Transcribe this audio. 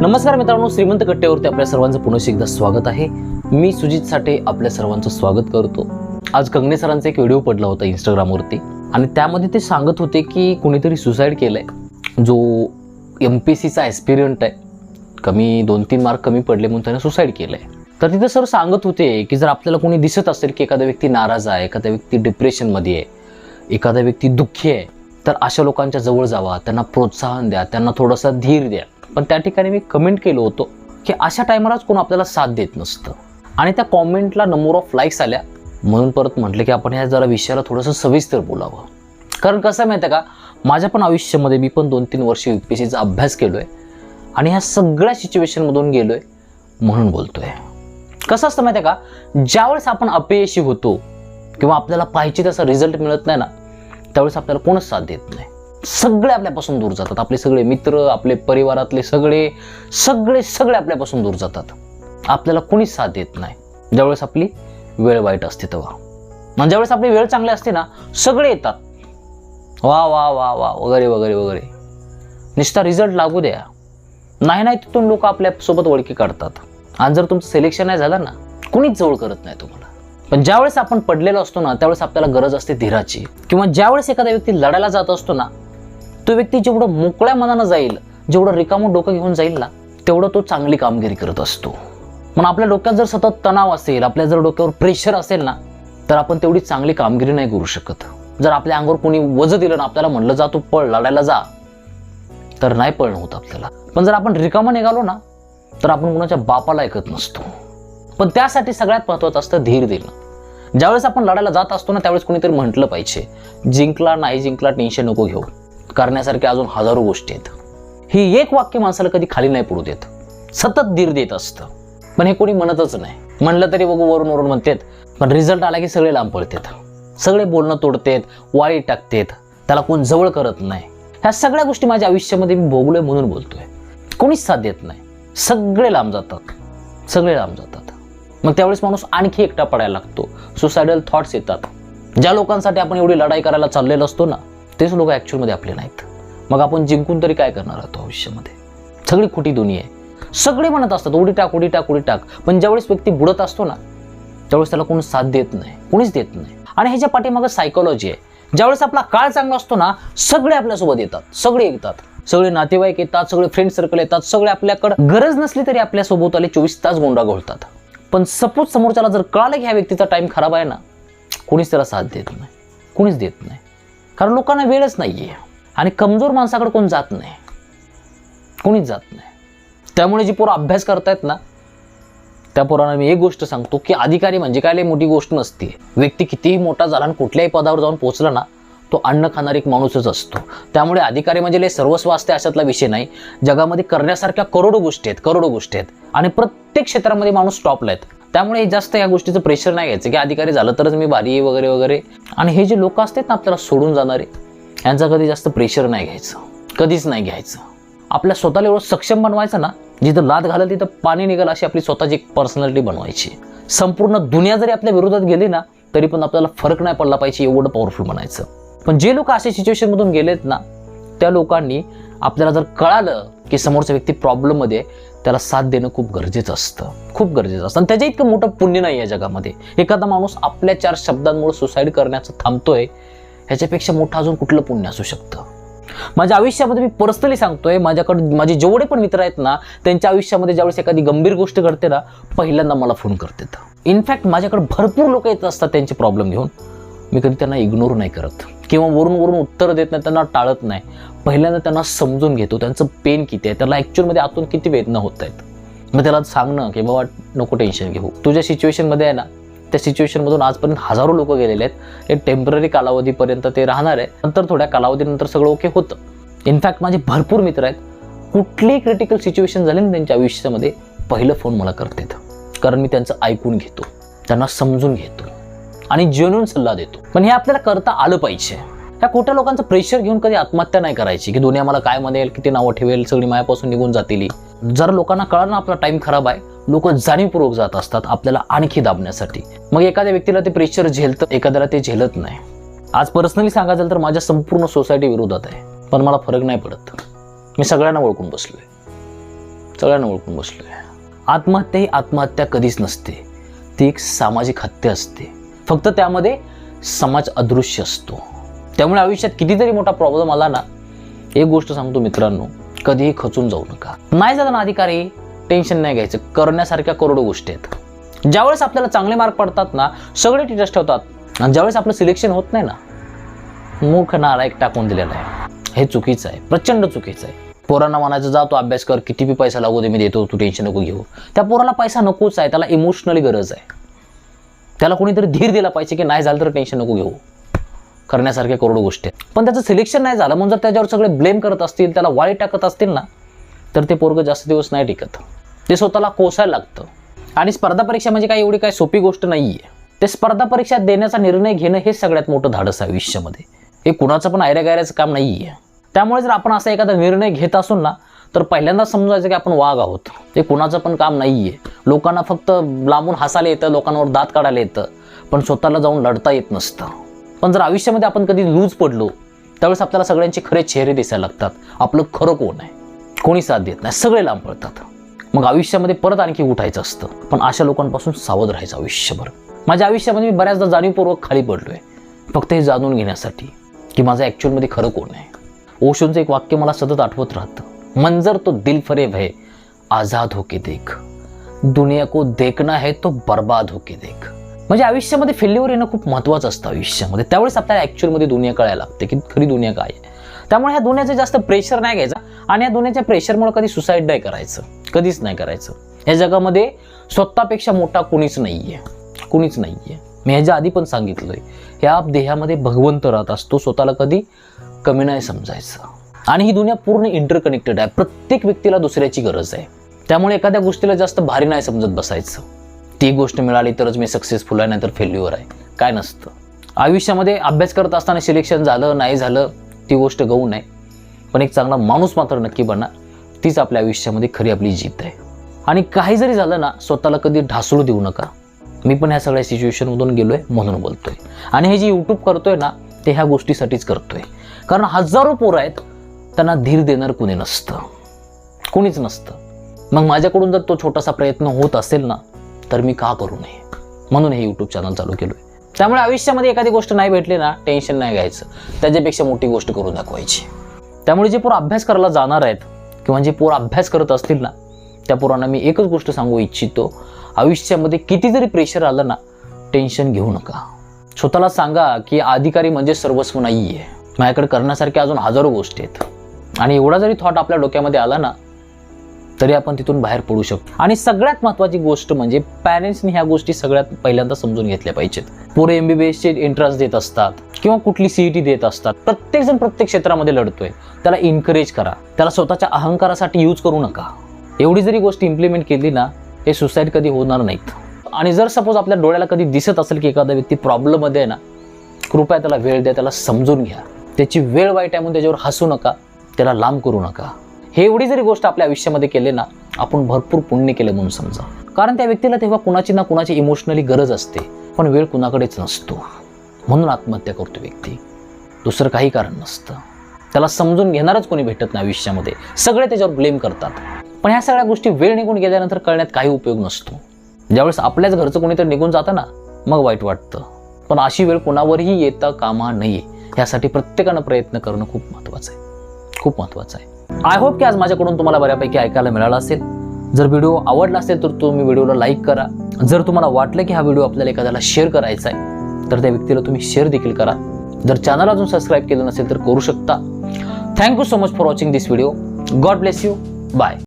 नमस्कार मित्रांनो श्रीमंत कट्ट्यावरती आपल्या सर्वांचं पुन्हा एकदा स्वागत आहे. मी सुजित साठे आपल्या सर्वांचं स्वागत करतो. आज कंगणे सरांचा एक व्हिडिओ पडला होता इंस्टाग्रामवरती आणि त्यामध्ये ते सांगत होते की कुणीतरी सुसाईड केलंय. जो एम पी सीचा ॲस्पिरियंट आहे कमी दोन तीन मार्क कमी पडले म्हणून त्याने सुसाईड केलंय. तर तिथं सर सांगत होते की जर आपल्याला कोणी दिसत असेल की एखादा व्यक्ती नाराज आहे एखादा व्यक्ती डिप्रेशनमध्ये आहे एखादा व्यक्ती दुःखी आहे तर अशा लोकांच्या जवळ जावा त्यांना प्रोत्साहन द्या त्यांना थोडासा धीर द्या. पण त्या ठिकाणी मी कमेंट केलं होतं की अशा टायमालाच कोण आपल्याला साथ देत नसतं. आणि त्या कॉमेंटला नंबर ऑफ लाईक्स आल्या. म्हणून परत म्हटलं की आपण ह्या जरा विषयाला थोडंसं सविस्तर बोलावं. कारण कसं आहे माहिती आहे का? माझ्या पण आयुष्यामध्ये मी पण दोन तीन वर्ष यू पी सीचा अभ्यास केलो आहे आणि ह्या सगळ्या सिच्युएशनमधून गेलो आहे म्हणून बोलतो आहे कसं असतं माहिती आहे का? ज्यावेळेस आपण अपयशी होतो किंवा आपल्याला पाहिजे तसा रिझल्ट मिळत नाही ना त्यावेळेस आपल्याला कोणच साथ देत नाही. सगळे आपल्यापासून दूर जातात. आपले सगळे मित्र आपले परिवारातले सगळे सगळे सगळे आपल्यापासून दूर जातात. आपल्याला कोणीच साथ देत नाही. ज्यावेळेस आपली वेळ वाईट असते तेव्हा. म्हणजे ज्यावेळेस आपली वेळ चांगली असते ना सगळे येतात. वा वा वा वा वगैरे वगैरे वगैरे. नुसता रिझल्ट लागू द्या. नाही नाही तिथून लोक आपल्यासोबत ओळखी काढतात. आणि जर तुमचं सिलेक्शन नाही झालं ना कुणीच जवळ करत नाही तुम्हाला. पण ज्यावेळेस आपण पडलेलो असतो ना त्यावेळेस आपल्याला गरज असते धीराची. किंवा ज्यावेळेस एखादा व्यक्ती लढायला जात असतो ना तो व्यक्ती जेवढं मोकळ्या मनानं जाईल जेवढं रिकामं डोकं घेऊन जाईल ना तेवढं तो चांगली कामगिरी करत असतो. मग आपल्या डोक्यात जर सतत तणाव असेल आपल्या जर डोक्यावर प्रेशर असेल ना तर आपण तेवढी चांगली कामगिरी नाही करू शकत. जर आपल्या अंगावर कोणी वज दिलं ना आपल्याला म्हणलं जा तू पळ लढायला जा तर नाही पळणं होत आपल्याला. पण जर आपण रिकामं निघालो ना तर आपण कुणाच्या बापाला ऐकत नसतो. पण त्यासाठी सगळ्यात महत्त्वाचं असतं धीर देणं. ज्यावेळेस आपण लढायला जात असतो ना त्यावेळेस कोणीतरी म्हटलं पाहिजे जिंकला नाही जिंकला टेन्शन नको घेऊ. करण्यासारख्या अजून हजारो गोष्टी आहेत. ही एक वाक्य माणसाला कधी खाली नाही पडू देत. सतत धीर देत असतं. पण हे कोणी म्हणतच नाही. म्हणलं तरी बघू वरून वरून म्हणतात पण रिझल्ट आला की सगळे लांब पडतात. सगळे बोलणं तोडतेत वाळी टाकतेत. त्याला कोण जवळ करत नाही. ह्या सगळ्या गोष्टी माझ्या आयुष्यामध्ये मी भोगलोय म्हणून बोलतोय. कोणीच साथ देत नाही. सगळे लांब जातात. सगळे लांब जातात. मग त्यावेळेस माणूस आणखी एकटा पडायला लागतो. सुसायडल थॉट्स येतात. ज्या लोकांसाठी आपण एवढी लढाई करायला चाललेलो असतो ना तेच लोक ॲक्च्युअलमध्ये आपले नाहीत. मग आपण जिंकून तरी काय करणार आहोत आयुष्यामध्ये सगळी खोटी दुनिया आहे. सगळे म्हणत असतात उडी टाक उडी टाक उडी टाक. पण ज्यावेळेस व्यक्ती बुडत असतो ना त्यावेळेस त्याला कोण साथ देत नाही कोणीच देत नाही. आणि ह्याच्या पाठीमागं सायकोलॉजी आहे. ज्यावेळेस आपला काळ चांगला असतो ना सगळे आपल्यासोबत येतात सगळे येतात. सगळे नातेवाईक येतात सगळे फ्रेंड सर्कल येतात सगळे आपल्याकडे गरज नसली तरी आपल्यासोबत आले चोवीस तास गोंडा घोळतात. पण सपोज समोरच्याला जर कळालं की ह्या व्यक्तीचा टाईम खराब आहे ना कोणीच त्याला साथ देत नाही कोणीच देत नाही. कारण लोकांना वेळच नाही आहे आणि कमजोर माणसाकडे कोण जात नाही. कोणीच जात नाही. त्यामुळे जी पोरं अभ्यास करतायत ना त्या पोरांना मी एक गोष्ट सांगतो की अधिकारी म्हणजे काय मोठी गोष्ट नसते. व्यक्ती कितीही मोठा झाला आणि कुठल्याही पदावर जाऊन पोहोचला ना तो अन्न खाणारी एक माणूसच असतो. त्यामुळे अधिकारी म्हणजे लय सर्वस्व असते अशातला विषय नाही. जगामध्ये करण्यासारख्या करोडो गोष्टी आहेत करोडो गोष्टी आहेत. आणि प्रत्येक क्षेत्रामध्ये माणूस टॉपला आहेत. त्यामुळे जास्त या गोष्टीचं प्रेशर नाही घ्यायचं. की अधिकारी झालं तरच मी भारी आहे वगैरे वगैरे. आणि हे जे लोक असतात ना आपल्याला सोडून जाणारे यांचा कधी जास्त प्रेशर नाही घ्यायचं. कधीच नाही घ्यायचं. आपल्या स्वतःला एवढं सक्षम बनवायचं ना जिथं लाद घालत तिथं पाणी निघाल अशी आपली स्वतःची एक पर्सनॅलिटी बनवायची. संपूर्ण दुनिया जरी आपल्या विरोधात गेली ना तरी पण आपल्याला फरक नाही पडला पाहिजे एवढं पॉवरफुल बनायचं पण जे लोक अशा सिच्युएशनमधून गेलेत ना त्या लोकांनी आपल्याला जर कळालं की समोरचा व्यक्ती प्रॉब्लेममध्ये आहे, त्याला साथ देणं खूप गरजेचं असतं. खूप गरजेचं असतं. आणि त्याच्या इतकं मोठं पुण्य नाही या जगामध्ये. एखादा माणूस आपल्या चार शब्दांमुळे सुसाईड करण्याचं थांबतोय ह्याच्यापेक्षा मोठं अजून कुठलं पुण्य असू शकतं? माझ्या आयुष्यामध्ये मी पर्सनली सांगतोय माझ्याकडे माझे जेवढे पण मित्र आहेत ना त्यांच्या आयुष्यामध्ये ज्यावेळेस एखादी गंभीर गोष्ट घडते ना पहिल्यांदा मला फोन करतात. इनफॅक्ट माझ्याकडे भरपूर लोक येत असतात त्यांचे प्रॉब्लेम घेऊन. मी कधी त्यांना इग्नोर नाही करत. किंवा वरून वरून उत्तर देत नाही त्यांना टाळत नाही. पहिल्यांदा त्यांना समजून घेतो त्यांचं पेन किती आहे त्याला ॲक्च्युअलमध्ये आतून किती वेदना होत आहेत. मग त्याला सांगणं की बाबा नको टेन्शन घेऊ. तुझ्या सिच्युएशनमध्ये आहे ना त्या सिच्युएशनमधून आजपर्यंत हजारो लोक गेलेले आहेत. एक टेंपररी कालावधीपर्यंत ते राहणार आहे. नंतर थोड्या कालावधीनंतर सगळं ओके होतं. इनफॅक्ट माझे भरपूर मित्र आहेत. कुठलीही क्रिटिकल सिच्युएशन झाली ना त्यांच्या आयुष्यामध्ये पहिलं फोन मला करतात. कारण मी त्यांचं ऐकून घेतो. त्यांना समजून घेतो. आणि जेन्युन सल्ला देतो. पण हे आपल्याला करता आलं पाहिजे. ह्या खोट्या लोकांचं प्रेशर घेऊन कधी आत्महत्या नाही करायची की दुनिया मला काय म्हणेल किती नावं ठेवेल सगळी मायापासून निघून जातील जर लोकांना कळलं ना आपला टाईम खराब आहे लोक जाणीवपूर्वक जात असतात आपल्याला आणखी दाबण्यासाठी. मग एखाद्या व्यक्तीला ते प्रेशर झेलतं एखाद्याला ते झेलत नाही. आज पर्सनली सांगायचं तर माझ्या संपूर्ण सोसायटी विरोधात आहे. पण मला फरक नाही पडत. मी सगळ्यांना ओळखून बसलोय. सगळ्यांना ओळखून बसलोय. आत्महत्या ही आत्महत्या कधीच नसते. ती एक सामाजिक हत्या असते. फक्त त्यामध्ये समाज अदृश्य असतो. त्यामुळे आयुष्यात कितीतरी मोठा प्रॉब्लेम आला ना एक गोष्ट सांगतो मित्रांनो कधीही खचून जाऊ नका. नाही झालं ना अधिकारी टेन्शन नाही घ्यायचं. करण्यासारख्या करोडो गोष्टी आहेत. ज्यावेळेस आपल्याला चांगले मार्क पडतात ना सगळे टीचर्स ठेवतात. आणि ज्यावेळेस आपलं सिलेक्शन होत नाही ना मूर्ख नालायक टाकून दिलेला आहे. हे चुकीचं आहे. प्रचंड चुकीचं आहे. पोरांना म्हणायचं जा तो अभ्यास कर किती बी पैसा लागू दे मी देतो तू टेन्शन नको घेऊ. त्या पोराला पैसा नकोच आहे. त्याला इमोशनली गरज आहे. त्याला कोणीतरी धीर दिला पाहिजे की नाही झालं तर टेन्शन नको घेऊ. करण्यासारख्या करोडो गोष्टी आहेत. पण त्याचं सिलेक्शन नाही झालं म्हणून जर त्याच्यावर सगळे ब्लेम करत असतील त्याला वाईट टाकत असतील ना तर ते पोरगं जास्त दिवस नाही टिकत. ते स्वतःला कोसायला लागतं. आणि स्पर्धा परीक्षा म्हणजे काही एवढी काही सोपी गोष्ट नाही आहे ते स्पर्धा परीक्षा देण्याचा निर्णय घेणं हे सगळ्यात मोठं धाडस आहे आयुष्यामध्ये. हे कुणाचं पण आयऱ्या गायऱ्याचं काम नाही आहे त्यामुळे जर आपण असा एखादा निर्णय घेत असून ना तर पहिल्यांदा समजायचं की आपण वाघ आहोत. ते कुणाचं पण काम नाही आहे लोकांना फक्त लांबून हसायला येतं लोकांवर दात काढायला येतं. पण स्वतःला जाऊन लढता येत नसतं. पण जर आयुष्यामध्ये आपण कधी लूज पडलो त्यावेळेस आपल्याला सगळ्यांचे खरे चेहरे दिसायला लागतात. आपलं खरं कोण आहे? कोणी साथ देत नाही. सगळे लांब पडतात मग आयुष्यामध्ये परत आणखी उठायचं असतं. पण अशा लोकांपासून सावध राहायचं आयुष्यभर. माझ्या आयुष्यामध्ये मी बऱ्याचदा जाणीवपूर्वक खाली पडलो आहे फक्त हे जाणून घेण्यासाठी की माझं ॲक्च्युअलमध्ये खरं कोण आहे? ओशोंचं एक वाक्य मला सतत आठवत राहतं. मंजर तो दिल फरेब है आझाद होके देख। दुनिया को देखना है तो बर्बाद होके देख। म्हणजे आयुष्यामध्ये फेल्युअर येणं खूप महत्त्वाचं असतं आयुष्यामध्ये. त्यावेळेस आपल्याला ॲक्च्युअलमध्ये दुनिया कळायला लागते की खरी दुनिया काय आहे. त्यामुळे ह्या दुनियाचं जास्त प्रेशर नाही घ्यायचं आणि या दुनियाच्या प्रेशरमुळे कधी सुसाईड नाही करायचं कधीच नाही करायचं. या जगामध्ये स्वतःपेक्षा मोठा कुणीच नाही आहे कुणीच नाही आहे मी ह्याच्या आधी पण सांगितलंय ह्या देहामध्ये भगवंत राहत असतो स्वतःला कधी कमी नाही समजायचं. आणि ही दुनिया पूर्ण इंटरकनेक्टेड आहे. प्रत्येक व्यक्तीला दुसऱ्याची गरज आहे. त्यामुळे एखाद्या गोष्टीला जास्त भारी नाही समजत बसायचं. ती गोष्ट मिळाली तरच मी सक्सेसफुल आहे नाहीतर फेल्युअर आहे. काय नसतं. आयुष्यामध्ये अभ्यास करत असताना सिलेक्शन झालं नाही झालं ती गोष्ट गहू नाही पण एक चांगला माणूस मात्र नक्की बना तीच आपल्या आयुष्यामध्ये खरी आपली जीत आहे. आणि काही जरी झालं ना स्वतःला कधी ढासळू देऊ नका. मी पण ह्या सगळ्या सिच्युएशनमधून गेलो आहे म्हणून बोलतोय. आणि हे जे यूट्यूब करतोय ना ते ह्या गोष्टीसाठीच करतोय. कारण हजारो पोरं आहेत त्यांना धीर देणार कुणी नसतं. कुणीच नसतं. मग माझ्याकडून जर तो छोटासा प्रयत्न होत असेल ना तर मी का करू नये? म्हणून हे यूट्यूब चॅनल चालू केलो आहे त्यामुळे आयुष्यामध्ये एखादी गोष्ट नाही भेटली ना टेन्शन नाही घ्यायचं. त्याच्यापेक्षा मोठी गोष्ट करून दाखवायची. त्यामुळे जे पोरं अभ्यास करायला जाणार आहेत किंवा जे पोरं अभ्यास करत असतील ना त्या पोरांना मी एकच गोष्ट सांगू इच्छितो आयुष्यामध्ये किती जरी प्रेशर आलं ना टेन्शन घेऊ नका. स्वतःला सांगा की अधिकारी म्हणजे सर्वस्व नाही आहे माझ्याकडे करण्यासारख्या अजून हजारो गोष्टी आहेत. आणि एवढा जरी थॉट आपल्या डोक्यामध्ये आला ना तरी आपण तिथून बाहेर पडू शकतो. आणि सगळ्यात महत्त्वाची गोष्ट म्हणजे पॅरेंट्सनी ह्या गोष्टी सगळ्यात पहिल्यांदा समजून घेतल्या पाहिजेत. पोरे एम बी बी एसचे एंट्रन्स देत असतात किंवा कुठली सीईटी देत असतात. प्रत्येकजण प्रत्येक क्षेत्रामध्ये लढतोय. त्याला इन्करेज करा. त्याला स्वतःच्या अहंकारासाठी यूज करू नका. एवढी जरी गोष्ट इम्प्लिमेंट केली ना हे सुसाईड कधी होणार नाहीत. आणि जर सपोज आपल्या डोळ्याला कधी दिसत असेल की एखादा व्यक्ती प्रॉब्लेममध्ये आहे ना कृपया त्याला वेळ द्या त्याला समजून घ्या. त्याची वेळ वाईट आहे म्हणून त्याच्यावर हसू नका. त्याला लांब करू नका. हे एवढी जरी गोष्ट आपल्या आयुष्यामध्ये केले ना आपण भरपूर पुण्य केलं म्हणून समजा. कारण त्या व्यक्तीला तेव्हा कुणाची ना कुणाची इमोशनली गरज असते पण वेळ कुणाकडेच नसतो. म्हणून आत्महत्या करतो व्यक्ती. दुसरं काही कारण नसतं. त्याला समजून घेणारच कोणी भेटत नाही आयुष्यामध्ये. सगळे त्याच्यावर ब्लेम करतात. पण ह्या सगळ्या गोष्टी वेळ निघून गेल्यानंतर कळण्यात काही उपयोग नसतो. ज्यावेळेस आपल्याच घरचं कोणीतरी निघून जातं ना मग वाईट वाटतं. पण अशी वेळ कोणावरही येता कामा नये यासाठी प्रत्येकानं प्रयत्न करणं खूप महत्त्वाचं आहे. खूप महत्त्वाचं आहे. आय होप की आज माझ्याकडून तुम्हाला बऱ्यापैकी ऐकायला मिळाला असेल. जर व्हिडिओ आवडला असेल तर तुम्ही व्हिडिओला लाईक करा. जर तुम्हाला वाटलं की हा व्हिडिओ आपल्याला एखाद्याला शेअर करायचा आहे तर त्या व्यक्तीला तुम्ही शेअर देखील करा. जर चॅनल अजून सबस्क्राईब केलं नसेल तर करू शकता. Thank you so much for watching this video God bless you bye